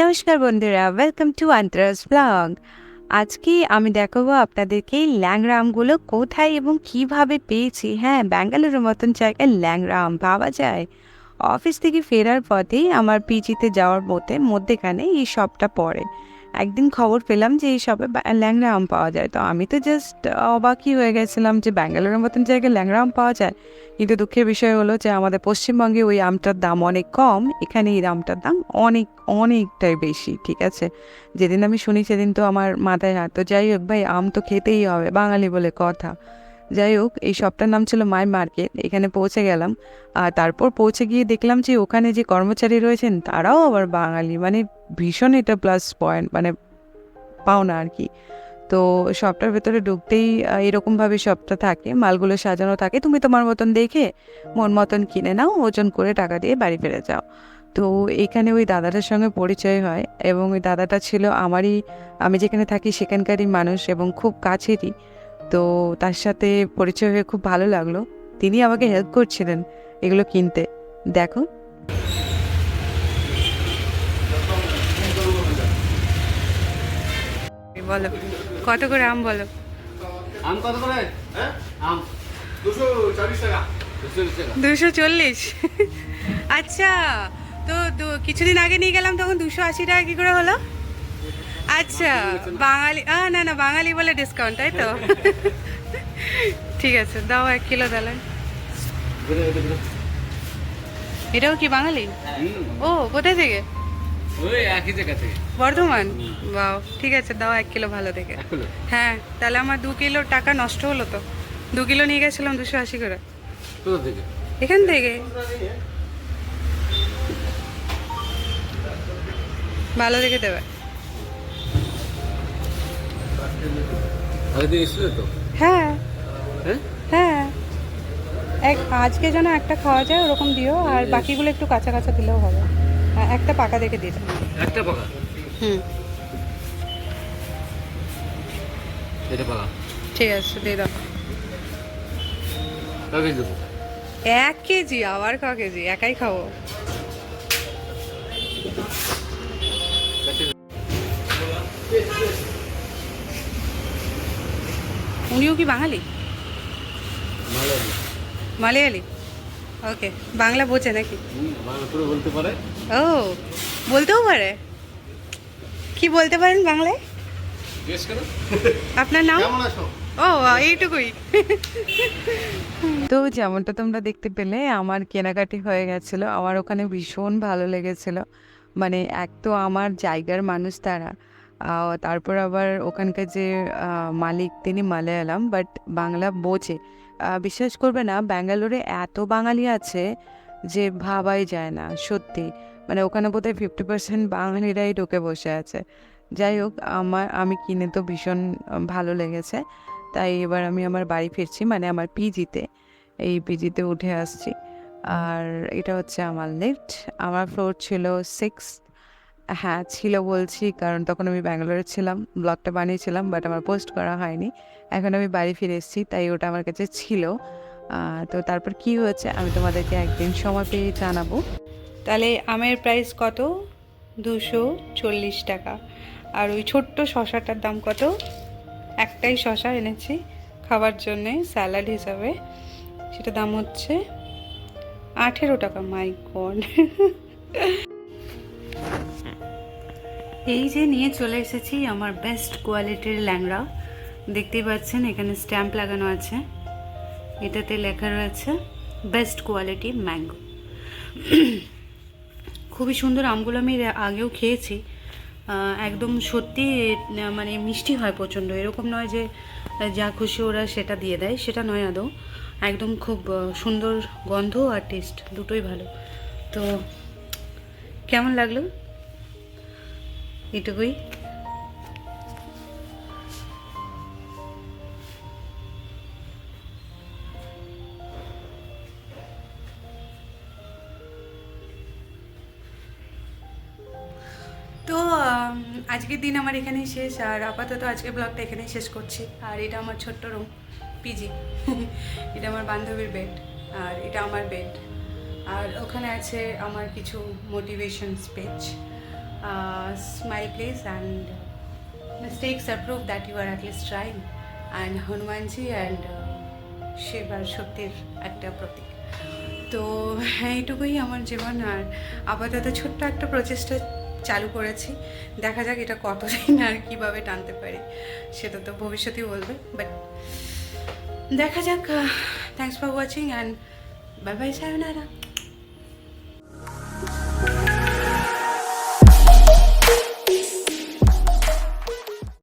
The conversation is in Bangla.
নমস্কার বন্ধুরা ওয়েলকাম টু আন্তরাজ ব্লগ আজকে আমি দেখাবো আপনাদেরকে ল্যাংরামগুলো কোথায় এবং কীভাবে পেয়েছি। হ্যাঁ ব্যাঙ্গালোরের মতন জায়গায় ল্যাংরাম পাওয়া যায়। অফিস থেকে ফেরার পথেই আমার পিজিতে যাওয়ার মধ্যে মধ্যেখানে এই সবটা পড়ে। একদিন খবর পেলাম যে এই শপে বা- ল্যাংড়া আম পাওয়া যায়। তো আমি তো জাস্ট অবাকই হয়ে গেছিলাম যে ব্যাঙ্গালোরের মতন জায়গায় ল্যাংড়া আম পাওয়া যায়। কিন্তু দুঃখের বিষয় হলো যে আমাদের পশ্চিমবঙ্গে ওই আমটার দাম অনেক কম। এখানে এই আমটার দাম অনেক, অনেকটাই বেশি, ঠিক আছে? যেদিন আমি শুনি সেদিন তো আমার মাথায় হাত তো যাই হোক ভাই, আম তো খেতেই হবে, বাঙালি বলে কথা। যাই হোক, এই শপটার নাম ছিল মাই মার্কেট, এখানে পৌঁছে গেলাম। আর তারপর পৌঁছে গিয়ে দেখলাম যে ওখানে যে কর্মচারী রয়েছেন, তারাও আবার বাঙালি। মানে ভীষণ এটা প্লাস পয়েন্ট মানে পাওনা আর কি। তো শপটার ভেতরে ঢুকতেই এরকমভাবে শপটা থাকে, মালগুলো সাজানো থাকে। তুমি তোমার মতন দেখে, মন মতন কিনে নাও, ওজন করে টাকা দিয়ে বাড়ি ফিরে যাও। তো এখানে ওই দাদাটার সঙ্গে পরিচয় হয় এবং ওই দাদাটা ছিল আমারই, আমি যেখানে থাকি সেখানকারই মানুষ এবং খুব কাছেরই। তো তার সাথে পরিচয় হয়ে খুব ভালো লাগল। তিনি আমাকে হেল্প করছিলেন এগুলো কিনতে। দেখো। বলো কত করে আম বলো? আম কত করে? হ্যাঁ? আম। দুশো চাল্লিশ? আচ্ছা তো দু- কিছুদিন আগে নিয়ে গেলাম তখন দুশো আশি টাকা কি করে হলো? আচ্ছা বাঙালি না না বাঙালি বলে ডিসকাউন্ট তাই তো? ঠিক আছে দাও এক কিলো বেরো। এটাও কি বাঙালি? ও কোথায় থেকে? বর্ধমান? বাও ঠিক আছে দাও এক কিলো ভালো থেকে হ্যাঁ তাহলে আমার দু কিলো টাকা নষ্ট হলো তো। দু কিলো নিয়ে গেছিলাম দুশো আশি করে। এখান থেকে। ভালো দেখে দেবে। হ্যাঁ। হ্যাঁ? হ্যাঁ। এক আজকে যেন একটা খাওয়া যায় ওরকম দিও আর বাকিগুলো একটু কাঁচা কাঁচা দিলেও হবে। হ্যাঁ, একটা পাকা দেখে দিয়ে একটা পাকা? হুম। এটা পাকা? ঠিক আছে দিয়ে দাও। এক কেজি আবার ক কেজি? একাই খাব। উনিও কি বাঙালি? মালয়ালি। ওকে বাংলা বোঝে নাকি? বলতে পারে? ও বলতেও পারে। কি বলতে পারেন বাংলায়? আপনার নাম? কেমন ও এইটুকুই। তো যেমনটা তোমরা দেখতে পেলে আমার কেনাকাটি হয়ে গেছিল। আমার ওখানে ভীষণ ভালো লেগেছিল। মানে এক তো আমার জায়গার মানুষ তারা। তারপর আবার ওখানকার যে মালিক তিনি মালায়ালাম বাট বাংলা বোঝে। বিশ্বাস করবে না, ব্যাঙ্গালোরে এত বাঙালি আছে যে ভাবাই যায় না, সত্যি। মানে ওখানে বোধহয় ফিফটি পার্সেন্ট বাঙালিরাই ঢুকে বসে আছে। যাই হোক, আমার, আমি কিনে তো ভীষণ ভালো লেগেছে। তাই এবার আমি আমার বাড়ি ফিরছি মানে আমার পিজিতে। এই পিজিতে উঠে আসছি। আর এটা হচ্ছে আমার লিফট আমার ফ্লোর ছিল সিক্স হ্যাঁ ছিল বলছি, কারণ তখন আমি ব্যাঙ্গালোরে ছিলাম, ব্লগটা বানিয়েছিলাম বাট আমার পোস্ট করা হয়নি। এখন আমি বাড়ি ফিরে এসেছি, তাই ওটা আমার কাছে ছিল। তো তারপর কি হয়েছে, আমি তোমাদেরকে একদিন সময় পেয়ে জানাব। তাহলে আমের প্রাইস কত? দুশো চল্লিশ টাকা। আর ওই ছোট্ট শশাটার দাম কত? একটাই শশা এনেছি খাবার জন্যে স্যালাড হিসাবে। সেটা দাম হচ্ছে আঠেরো টাকা মাই গড এই যে নিয়ে চলে এসেছি আমার বেস্ট কোয়ালিটির ল্যাংড়া। দেখতেই পাচ্ছেন, এখানে স্ট্যাম্প লাগানো আছে। এটাতে লেখা রয়েছে বেস্ট কোয়ালিটি ম্যাঙ্গো খুবই সুন্দর আমগুলো আমি আগেও খেয়েছি। একদম সত্যি মানে মিষ্টি হয় প্রচণ্ড। এরকম নয় যে যা খুশি ওরা সেটা দিয়ে দেয়, সেটা নয় আদৌ। একদম খুব সুন্দর গন্ধ আর টেস্ট দুটোই ভালো। তো, কেমন লাগল? এটুকুই। তো আজকের দিন আমার এখানেই শেষ, আর আপাতত আজকের ব্লগটা এখানেই শেষ করছি। আর এটা আমার ছোট্ট রুম পিজি এটা আমার বান্ধবীর বেড আর এটা আমার বেড আর ওখানে আছে আমার কিছু motivation speech smile please and mistakes are proof that you are at least trying. And Hanuman ji and Shiva আর শক্তির একটা প্রতীক তো হ্যাঁ এইটুকুই আমার জীবন। আর আপাতত ছোট্ট একটা প্রচেষ্টা চালু করেছি। দেখা যাক এটা কতদিন আর কীভাবে টানতে পারি, সেটা তো ভবিষ্যতেই বলবে। বাট দেখা যাক thanks for watching and bye bye sayonara